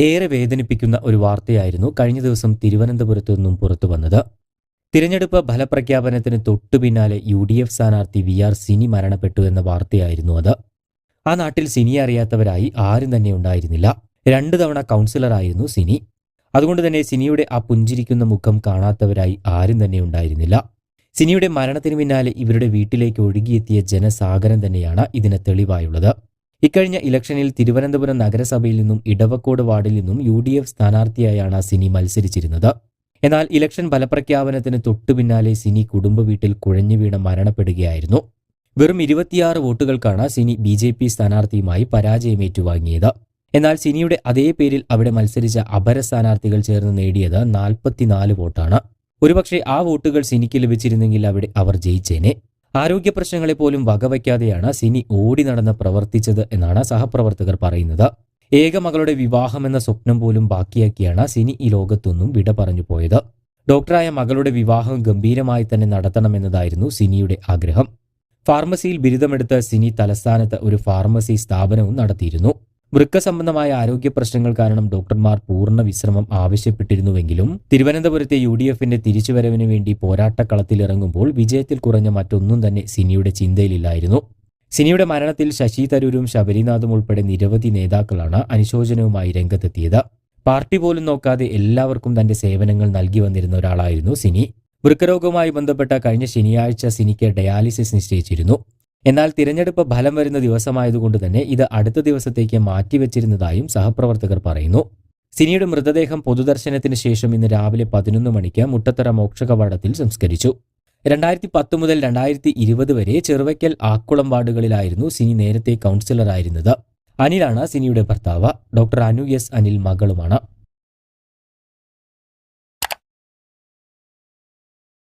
ഏറെ വേദനിപ്പിക്കുന്ന ഒരു വാർത്തയായിരുന്നു കഴിഞ്ഞ ദിവസം തിരുവനന്തപുരത്തു നിന്നും പുറത്തു വന്നത്. തിരഞ്ഞെടുപ്പ് ഫലപ്രഖ്യാപനത്തിന് തൊട്ടു പിന്നാലെ യു ഡി എഫ് സ്ഥാനാർത്ഥി വി ആർ സിനി മരണപ്പെട്ടു എന്ന വാർത്തയായിരുന്നു അത്. ആ നാട്ടിൽ സിനിയെ അറിയാത്തവരായി ആരും തന്നെ ഉണ്ടായിരുന്നില്ല. രണ്ടു തവണ കൗൺസിലറായിരുന്നു സിനി. അതുകൊണ്ട് തന്നെ സിനിയുടെ ആ പുഞ്ചിരിക്കുന്ന മുഖം കാണാത്തവരായി ആരും തന്നെ ഉണ്ടായിരുന്നില്ല. സിനിയുടെ മരണത്തിന് പിന്നാലെ ഇവരുടെ വീട്ടിലേക്ക് ഒഴുകിയെത്തിയ ജനസാഗരം തന്നെയാണ് ഇതിന് തെളിവായുള്ളത്. ഇക്കഴിഞ്ഞ ഇലക്ഷനിൽ തിരുവനന്തപുരം നഗരസഭയിൽ നിന്നും ഇടവക്കോട് വാർഡിൽ നിന്നും യു ഡി എഫ് സ്ഥാനാർത്ഥിയായാണ് സിനി മത്സരിച്ചിരുന്നത്. എന്നാൽ ഇലക്ഷൻ ഫലപ്രഖ്യാപനത്തിന് തൊട്ടു പിന്നാലെ സിനി കുടുംബ വീട്ടിൽ കുഴഞ്ഞു വീണ് മരണപ്പെടുകയായിരുന്നു. വെറും ഇരുപത്തിയാറ് വോട്ടുകൾക്കാണ് സിനി ബി ജെ പി സ്ഥാനാർത്ഥിയുമായി പരാജയം ഏറ്റുവാങ്ങിയത് എന്നാൽ സിനിയുടെ അതേ പേരിൽ അവിടെ മത്സരിച്ച അപര സ്ഥാനാർത്ഥികൾ ചേർന്ന് നേടിയത് നാൽപ്പത്തിനാല് വോട്ടാണ്. ഒരുപക്ഷെ ആ വോട്ടുകൾ സിനിക്ക് ലഭിച്ചിരുന്നെങ്കിൽ അവിടെ അവർ ജയിച്ചേനെ. ആരോഗ്യ പ്രശ്നങ്ങളെ പോലും വകവയ്ക്കാതെയാണ് സിനി ഓടി നടന്ന് പ്രവർത്തിച്ചത് എന്നാണ് സഹപ്രവർത്തകർ പറയുന്നത്. ഏക മകളുടെ വിവാഹമെന്ന സ്വപ്നം പോലും ബാക്കിയാക്കിയാണ് സിനി ഈ ലോകത്തൊന്നും വിട പറഞ്ഞു പോയത്. ഡോക്ടറായ മകളുടെ വിവാഹം ഗംഭീരമായി തന്നെ നടത്തണമെന്നതായിരുന്നു സിനിയുടെ ആഗ്രഹം. ഫാർമസിയിൽ ബിരുദമെടുത്ത സിനി തലസ്ഥാനത്ത് ഒരു ഫാർമസി സ്ഥാപനവും നടത്തിയിരുന്നു. വൃക്ക സംബന്ധമായ ആരോഗ്യ പ്രശ്നങ്ങൾ കാരണം ഡോക്ടർമാർ പൂർണ വിശ്രമം ആവശ്യപ്പെട്ടിരുന്നുവെങ്കിലും തിരുവനന്തപുരത്തെ യു ഡി എഫിന്റെ തിരിച്ചുവരവിന് വേണ്ടി പോരാട്ടക്കളത്തിലിറങ്ങുമ്പോൾ വിജയത്തിൽ കുറഞ്ഞ മറ്റൊന്നും തന്നെ സിനിയുടെ ചിന്തയിലില്ലായിരുന്നു. സിനിയുടെ മരണത്തിൽ ശശി തരൂരും ശബരിനാഥും ഉൾപ്പെടെ നിരവധി നേതാക്കളാണ് അനുശോചനവുമായി രംഗത്തെത്തിയത്. പാർട്ടി പോലും നോക്കാതെ എല്ലാവർക്കും തന്റെ സേവനങ്ങൾ നൽകി വന്നിരുന്ന ഒരാളായിരുന്നു സിനി. വൃക്കരോഗവുമായി ബന്ധപ്പെട്ട കഴിഞ്ഞ ശനിയാഴ്ച സിനിക്ക് ഡയാലിസിസ് നിശ്ചയിച്ചിരുന്നു. എന്നാൽ തിരഞ്ഞെടുപ്പ് ഫലം വരുന്ന ദിവസമായതുകൊണ്ട് തന്നെ ഇത് അടുത്ത ദിവസത്തേക്ക് മാറ്റിവെച്ചിരുന്നതായും സഹപ്രവർത്തകർ പറയുന്നു. സിനിയുടെ മൃതദേഹം പൊതുദർശനത്തിന് ശേഷം ഇന്ന് രാവിലെ പതിനൊന്ന് മണിക്ക് മുട്ടത്തറ മോക്ഷകവാടത്തിൽ സംസ്കരിച്ചു. രണ്ടായിരത്തി പത്ത് മുതൽ രണ്ടായിരത്തി ഇരുപത് വരെ ചെറുവയ്ക്കൽ ആക്കുളം വാർഡുകളിലായിരുന്നു സിനി നേരത്തെ കൗൺസിലറായിരുന്നത്. അനിലാണ് സിനിയുടെ ഭർത്താവ്. Doctor Anu S Anil മകളുമാണ്.